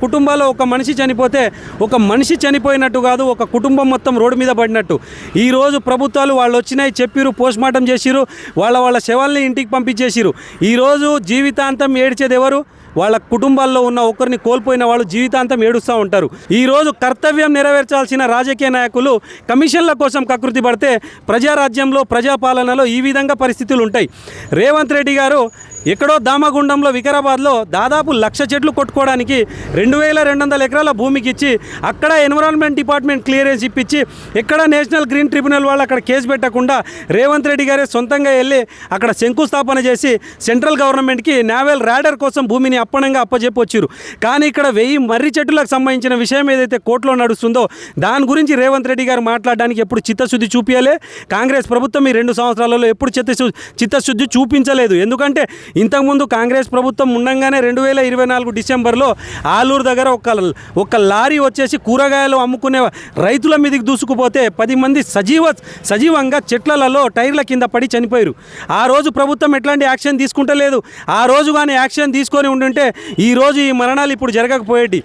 కుటుంబాల్లో ఒక మనిషి చనిపోతే ఒక మనిషి చనిపోయినట్టు కాదు ఒక కుటుంబం మొత్తం రోడ్డు మీద పడినట్టు. ఈరోజు ప్రభుత్వాలు వాళ్ళు వచ్చినాయి చెప్పిరు పోస్ట్ మార్టం చేసిరు వాళ్ళ వాళ్ళ శవాల్ని ఇంటికి పంపించేసిరు ఈరోజు జీవితాంతం ఏడ్చేది ఎవరు? వాళ్ళ కుటుంబాల్లో ఉన్న ఒకరిని కోల్పోయిన వాళ్ళు జీవితాంతం ఏడుస్తూ ఉంటారు. ఈరోజు కర్తవ్యం నెరవేర్చాల్సిన రాజకీయ నాయకులు కమిషన్ల కోసం కకృతి పడితే ప్రజారాజ్యంలో ప్రజాపాలనలో ఈ విధంగా పరిస్థితులు ఉంటాయి. రేవంత్ రెడ్డి గారు ఎక్కడో దామగుండంలో వికారాబాద్లో దాదాపు లక్ష చెట్లు కొట్టుకోవడానికి రెండు వేల రెండు వందల ఎకరాల భూమికి ఇచ్చి అక్కడ ఎన్విరాన్మెంట్ డిపార్ట్మెంట్ క్లియరెన్స్ ఇప్పించి ఎక్కడ నేషనల్ గ్రీన్ ట్రిబ్యునల్ వాళ్ళు అక్కడ కేసు పెట్టకుండా రేవంత్ రెడ్డి గారే సొంతంగా వెళ్ళి అక్కడ శంకుస్థాపన చేసి సెంట్రల్ గవర్నమెంట్కి నావెల్ ర్యాడర్ కోసం భూమిని అప్పణంగా అప్పచెప్పి వచ్చారు కానీ ఇక్కడ వెయ్యి మర్రి చెట్టులకు సంబంధించిన విషయం ఏదైతే కోర్టులో నడుస్తుందో దాని గురించి రేవంత్ రెడ్డి గారు మాట్లాడడానికి ఎప్పుడు చిత్తశుద్ధి చూపించలే కాంగ్రెస్ ప్రభుత్వం ఈ రెండు సంవత్సరాలలో ఎప్పుడు చిత్తశుద్ధి చిత్తశుద్ధి చూపించలేదు. ఎందుకంటే ఇంతకుముందు కాంగ్రెస్ ప్రభుత్వం ఉండగానే రెండు వేల ఇరవై నాలుగు డిసెంబర్లో ఆలూరు దగ్గర ఒక ఒక లారీ వచ్చేసి కూరగాయలు అమ్ముకునే రైతుల మీదకి దూసుకుపోతే పది మంది సజీవ సజీవంగా చెట్లలో టైర్ల కింద పడి చనిపోయారు. ఆ రోజు ప్రభుత్వం ఎట్లాంటి యాక్షన్ తీసుకుంటలేదు. ఆ రోజు కానీ యాక్షన్ తీసుకొని ఉండుంటే ఈ రోజు ఈ మరణాలు ఇప్పుడు జరగకపోయేటి.